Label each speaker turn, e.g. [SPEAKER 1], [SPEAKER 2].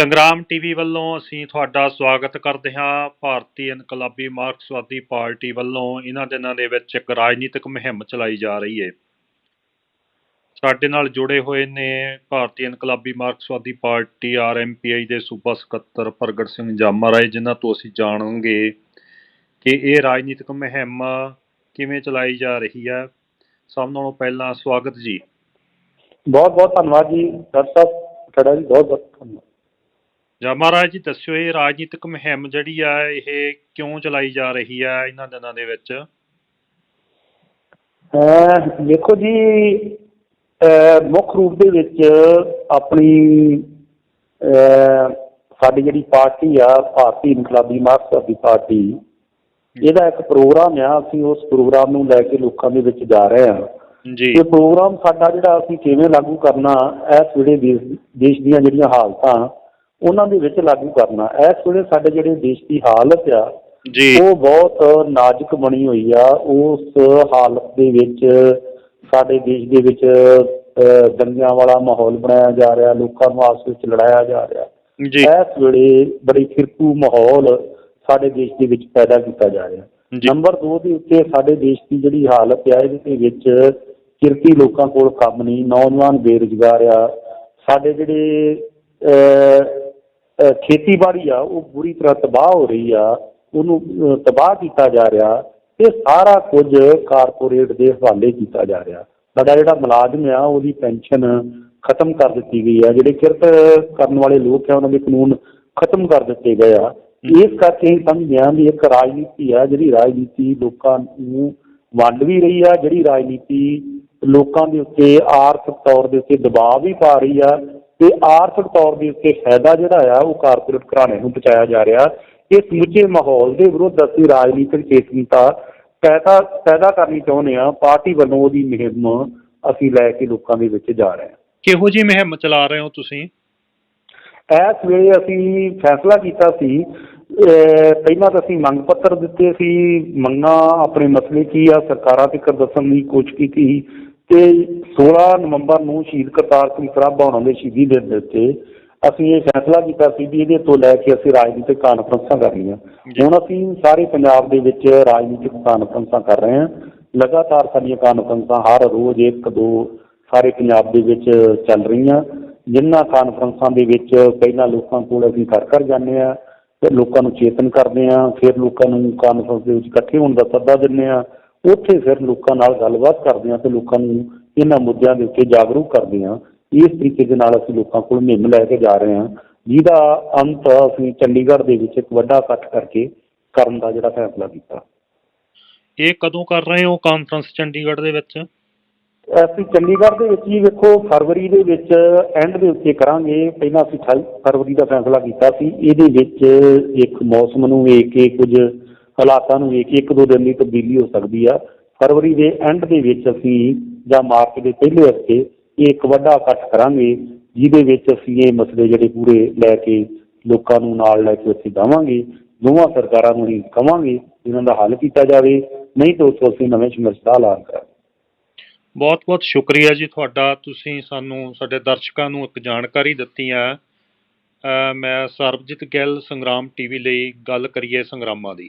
[SPEAKER 1] ਸੰਗਰਾਮ ਟੀਵੀ ਵੱਲੋਂ ਅਸੀਂ ਤੁਹਾਡਾ ਸਵਾਗਤ ਕਰਦੇ ਹਾਂ। ਭਾਰਤੀ ਇਨਕਲਾਬੀ ਮਾਰਕਸਵਾਦੀ ਪਾਰਟੀ ਵੱਲੋਂ ਇਹਨਾਂ ਦਿਨਾਂ ਦੇ ਵਿੱਚ ਇੱਕ ਰਾਜਨੀਤਿਕ ਮੁਹਿੰਮ ਚਲਾਈ ਜਾ ਰਹੀ ਹੈ। ਸਾਡੇ ਨਾਲ ਜੁੜੇ ਹੋਏ ਨੇ ਭਾਰਤੀ ਇਨਕਲਾਬੀ ਮਾਰਕਸਵਾਦੀ ਪਾਰਟੀ ਆਰਐਮਪੀਆਈ ਦੇ ਸੂਬਾ ਸਕੱਤਰ ਪ੍ਰਗਟ ਸਿੰਘ ਜਾਮਾ ਰਾਏ, ਜਿਨ੍ਹਾਂ ਤੋਂ ਅਸੀਂ ਜਾਣਾਂਗੇ ਕਿ ਇਹ ਰਾਜਨੀਤਿਕ ਮੁਹਿੰਮ ਕਿਵੇਂ ਚਲਾਈ ਜਾ ਰਹੀ ਹੈ। ਸਭ ਨਾਲੋਂ ਪਹਿਲਾਂ ਸਵਾਗਤ ਜੀ।
[SPEAKER 2] ਬਹੁਤ ਬਹੁਤ ਧੰਨਵਾਦ ਜੀ। ਡਾਕਟਰ ਸਾਹਿਬ, ਤੁਹਾਡਾ ਜੀ ਬਹੁਤ ਬਹੁਤ ਧੰਨਵਾਦ।
[SPEAKER 1] ਜਾਂ ਮਹਾਰਾਜ ਜੀ ਦੱਸਿਓ ਇਹ ਰਾਜਨੀਤਿਕ ਮੁਹਿੰਮ ਜਿਹੜੀ ਆ ਇਹ ਕਿਉਂ ਚਲਾਈ ਜਾ ਰਹੀ ਆ ਇਹਨਾਂ ਦਿਨਾਂ ਦੇ ਵਿੱਚ?
[SPEAKER 2] ਦੇਖੋ ਜੀ ਮੁੱਖ ਰੂਪ ਦੇ ਵਿੱਚ ਆਪਣੀ ਸਾਡੀ ਜਿਹੜੀ ਪਾਰਟੀ ਆ ਭਾਰਤੀ ਇਨਕਲਾਬੀ ਮਾਰਕਸਵਾਦੀ ਪਾਰਟੀ ਇਹਦਾ ਇੱਕ ਪ੍ਰੋਗਰਾਮ ਆ ਅਸੀਂ ਉਸ ਪ੍ਰੋਗਰਾਮ ਨੂੰ ਲੈ ਕੇ ਲੋਕਾਂ ਦੇ ਵਿੱਚ ਜਾ ਰਹੇ ਹਾਂ।
[SPEAKER 1] ਜੀ।
[SPEAKER 2] ਇਹ ਪ੍ਰੋਗਰਾਮ ਸਾਡਾ ਜਿਹੜਾ ਅਸੀਂ ਕਿਵੇਂ ਲਾਗੂ ਕਰਨਾ ਇਸ ਵੇਲੇ ਦੇਸ਼ ਦੀਆਂ ਜਿਹੜੀਆਂ ਹਾਲਤਾਂ ਉਹਨਾਂ ਦੇ ਵਿੱਚ ਲਾਗੂ ਕਰਨਾ। ਇਸ ਵੇਲੇ ਸਾਡੇ ਜਿਹੜੇ ਦੇਸ਼ ਦੀ ਹਾਲਤ ਆ
[SPEAKER 1] ਜੀ।
[SPEAKER 2] ਉਹ ਬਹੁਤ ਨਾਜ਼ੁਕ ਬਣੀ ਹੋਈ ਆ। ਉਸ ਹਾਲਤ ਦੇ ਵਿੱਚ ਸਾਡੇ ਦੇਸ਼ ਦੇ ਵਿੱਚ ਦੰਗਿਆਂ ਵਾਲਾ ਮਾਹੌਲ ਬਣਾਇਆ ਜਾ ਰਿਹਾ ਲੋਕਾਂ ਨੂੰ ਆਪਸ ਵਿੱਚ ਲੜਾਇਆ ਜਾ ਰਿਹਾ।
[SPEAKER 1] ਜੀ।
[SPEAKER 2] ਇਸ ਵੇਲੇ ਬੜੀ ਫਿਰਕੂ ਮਾਹੌਲ ਸਾਡੇ ਦੇਸ਼ ਦੇ ਵਿੱਚ ਪੈਦਾ ਕੀਤਾ ਜਾ ਰਿਹਾ। ਨੰਬਰ 2 ਦੇ ਉੱਤੇ ਸਾਡੇ ਦੇਸ਼ ਦੀ ਜਿਹੜੀ ਹਾਲਤ ਹੈ ਇਹਦੇ ਵਿੱਚ ਕਿਰਤੀ ਲੋਕਾਂ ਕੋਲ ਕੰਮ ਨਹੀਂ ਨੌਜਵਾਨ ਬੇਰੁਜ਼ਗਾਰ ਆ। ਸਾਡੇ ਜਿਹੜੇ ਖੇਤੀਬਾੜੀ ਆ, ਉਹ ਬੁਰੀ ਤਰ੍ਹਾਂ ਤਬਾਹ ਹੋ ਰਹੀ ਆ, ਉਹਨੂੰ ਤਬਾਹ ਕੀਤਾ ਜਾ ਰਿਹਾ ਇਹ ਸਾਰਾ ਕੁਝ ਕਾਰਪੋਰੇਟ ਦੇ ਹਵਾਲੇ ਕੀਤਾ ਜਾ ਰਿਹਾ। ਸਾਡਾ ਜਿਹੜਾ ਮੁਲਾਜ਼ਮ ਆ, ਉਹਦੀ ਪੈਨਸ਼ਨ ਖਤਮ ਕਰ ਦਿੱਤੀ ਗਈ ਆ। ਜਿਹੜੇ ਕਿਰਤ ਕਰਨ ਵਾਲੇ ਲੋਕ ਆ, ਉਹਨਾਂ ਦੇ ਕਾਨੂੰਨ ਖਤਮ ਕਰ ਦਿੱਤੇ ਗਏ ਆ। ਇਸ ਕਰਕੇ ਹੀ ਸਮਝਦੇ ਹਾਂ ਵੀ ਇੱਕ ਰਾਜਨੀਤੀ ਆ, ਜਿਹੜੀ ਰਾਜਨੀਤੀ ਲੋਕਾਂ ਨੂੰ ਵੰਡ ਵੀ ਰਹੀ ਆ, ਜਿਹੜੀ ਰਾਜਨੀਤੀ ਲੋਕਾਂ ਦੇ ਉੱਤੇ ਆਰਥਿਕ ਤੌਰ ਦੇ ਉੱਤੇ ਦਬਾਅ ਵੀ ਪਾ ਰਹੀ ਆ ਤੇ ਆਰਥਿਕ ਤੌਰ ਦੇ ਉੱਤੇ ਫਾਇਦਾ ਜਿਹੜਾ ਆ ਉਹ ਕਾਰਪੋਰੇਟ ਘਰਾਣੇ ਨੂੰ ਪਹੁੰਚਾਇਆ ਜਾ ਰਿਹਾ। ਇਹ ਸਮੁੱਚੇ ਮਾਹੌਲ ਦੇ ਵਿਰੁੱਧ ਅਸੀਂ ਰਾਜਨੀਤਿਕ ਚੇਤਨਤਾ ਪੈਦਾ ਪੈਦਾ ਕਰਨੀ ਚਾਹੁੰਦੇ ਆ ਪਾਰਟੀ ਵੱਲੋਂ ਉਹਦੀ ਮੁਹਿੰਮ ਅਸੀਂ ਲੈ ਕੇ ਲੋਕਾਂ ਦੇ ਵਿੱਚ ਜਾ ਰਹੇ ਹਾਂ।
[SPEAKER 1] ਕਿਹੋ ਜੀ ਮੁਹਿੰਮ ਚਲਾ ਰਹੇ ਹੋ ਤੁਸੀਂ?
[SPEAKER 2] ਇਸ ਵੇਲੇ ਅਸੀਂ ਫੈਸਲਾ ਕੀਤਾ ਸੀ ਪਹਿਲਾਂ ਤਾਂ ਅਸੀਂ ਮੰਗ ਪੱਤਰ ਦਿੱਤੇ ਸੀ ਮੰਗਾਂ ਆਪਣੇ ਮਸਲੇ ਕੀ ਆ ਸਰਕਾਰਾਂ ਤੱਕ ਦੱਸਣ ਦੀ ਕੋਸ਼ਿਸ਼ ਕੀਤੀ ਤੇ 16 ਨਵੰਬਰ ਨੂੰ ਸ਼ਹੀਦ ਕਰਤਾਰ ਸਿੰਘ ਸਰਾਭਾ ਹੋਣਾ ਦੇ ਸ਼ਹੀਦੀ ਦਿਨ ਦੇ ਉੱਤੇ ਅਸੀਂ ਇਹ ਫੈਸਲਾ ਕੀਤਾ ਸੀ ਵੀ ਇਹਦੇ ਤੋਂ ਲੈ ਕੇ ਅਸੀਂ ਰਾਜਨੀਤਿਕ ਕਾਨਫਰੰਸਾਂ ਕਰਨੀਆਂ। ਹੁਣ ਅਸੀਂ ਸਾਰੇ ਪੰਜਾਬ ਦੇ ਵਿੱਚ ਰਾਜਨੀਤਿਕ ਕਾਨਫਰੰਸਾਂ ਕਰ ਰਹੇ ਹਾਂ। ਲਗਾਤਾਰ ਸਾਡੀਆਂ ਕਾਨਫਰੰਸਾਂ ਹਰ ਰੋਜ਼ ਇੱਕ ਦੋ ਸਾਰੇ ਪੰਜਾਬ ਦੇ ਵਿੱਚ ਚੱਲ ਰਹੀਆਂ। ਜਿਨ੍ਹਾਂ ਕਾਨਫਰੰਸਾਂ ਦੇ ਵਿੱਚ ਪਹਿਲਾਂ ਲੋਕਾਂ ਕੋਲ ਅਸੀਂ ਘਰ ਘਰ ਜਾਂਦੇ ਆ ਫਿਰ ਲੋਕਾਂ ਨੂੰ ਚੇਤਨ ਕਰਦੇ ਆ ਫਿਰ ਲੋਕਾਂ ਨੂੰ ਕਾਨਫਰੰਸ ਦੇ ਵਿੱਚ ਇਕੱਠੇ ਹੋਣ ਦਾ ਸੱਦਾ ਦਿੰਦੇ ਆ ਉੱਥੇ ਫਿਰ ਲੋਕਾਂ ਨਾਲ ਗੱਲਬਾਤ ਕਰਦੇ ਆ ਤੇ ਲੋਕਾਂ ਨੂੰ ਇਹਨਾਂ ਮੁੱਦਿਆਂ ਦੇ ਉੱਤੇ ਜਾਗਰੂਕ ਕਰਦੇ ਆ ਇਸ ਤਰੀਕੇ ਦੇ ਨਾਲ ਅਸੀਂ ਲੋਕਾਂ ਕੋਲ ਮੁਹਿੰਮ ਲੈ ਕੇ ਜਾ ਰਹੇ ਹਾਂ ਜਿਹਦਾ ਅੰਤ ਅਸੀਂ ਚੰਡੀਗੜ੍ਹ ਦੇ ਵਿੱਚ ਇੱਕ ਵੱਡਾ ਇਕੱਠ ਕਰਕੇ ਕਰਨ ਦਾ ਜਿਹੜਾ ਫੈਸਲਾ ਕੀਤਾ।
[SPEAKER 1] ਇਹ ਕਦੋਂ ਕਰ ਰਹੇ ਹੋ ਕਾਨਫਰੰਸ ਚੰਡੀਗੜ੍ਹ ਦੇ ਵਿੱਚ?
[SPEAKER 2] ਅਸੀਂ ਚੰਡੀਗੜ੍ਹ ਦੇ ਵਿੱਚ ਹੀ ਵੇਖੋ ਫਰਵਰੀ ਦੇ ਵਿੱਚ ਐਂਡ ਦੇ ਉੱਤੇ ਕਰਾਂਗੇ। ਪਹਿਲਾਂ ਅਸੀਂ 28 ਫਰਵਰੀ ਦਾ ਫੈਸਲਾ ਕੀਤਾ ਸੀ। ਇਹਦੇ ਵਿੱਚ ਇੱਕ ਮੌਸਮ ਨੂੰ ਵੇਖ ਕੇ ਕੁਝ ਹਾਲਾਤਾਂ ਨੂੰ ਵੇਖ ਕੇ ਇੱਕ ਦੋ ਦਿਨ ਦੀ ਤਬਦੀਲੀ ਹੋ ਸਕਦੀ ਆ। ਫਰਵਰੀ ਦੇ ਐਂਡ ਦੇ ਵਿੱਚ ਅਸੀਂ ਜਾਂ ਮਾਰਚ ਦੇ ਪਹਿਲੇ ਹਫ਼ਤੇ ਇਹ ਇੱਕ ਵੱਡਾ ਇਕੱਠ ਕਰਾਂਗੇ, ਜਿਹਦੇ ਵਿੱਚ ਅਸੀਂ ਇਹ ਮਸਲੇ ਜਿਹੜੇ ਪੂਰੇ ਲੈ ਕੇ ਲੋਕਾਂ ਨੂੰ ਨਾਲ ਲੈ ਕੇ ਅਸੀਂ ਜਾਵਾਂਗੇ ਦੋਵਾਂ ਸਰਕਾਰਾਂ ਨੂੰ ਹੀ ਕਵਾਂਗੇ ਇਹਨਾਂ ਦਾ ਹੱਲ ਕੀਤਾ ਜਾਵੇ, ਨਹੀਂ ਤਾਂ ਉੱਥੋਂ ਅਸੀਂ ਨਵੇਂ ਸੰਘਰਸ਼ ਦਾ ਐਲਾਨ ਕਰਾਂਗੇ।
[SPEAKER 1] ਬਹੁਤ ਬਹੁਤ ਸ਼ੁਕਰੀਆ ਜੀ ਤੁਹਾਡਾ। ਤੁਸੀਂ ਸਾਨੂੰ, ਸਾਡੇ ਦਰਸ਼ਕਾਂ ਨੂੰ ਇੱਕ ਜਾਣਕਾਰੀ ਦਿੱਤੀ ਹੈ ਮੈਂ ਸਰਬਜੀਤ ਗਿੱਲ, ਸੰਗਰਾਮ ਟੀਵੀ ਲਈ ਗੱਲ ਕਰੀਏ ਸੰਗਰਾਮਾਂ ਦੀ।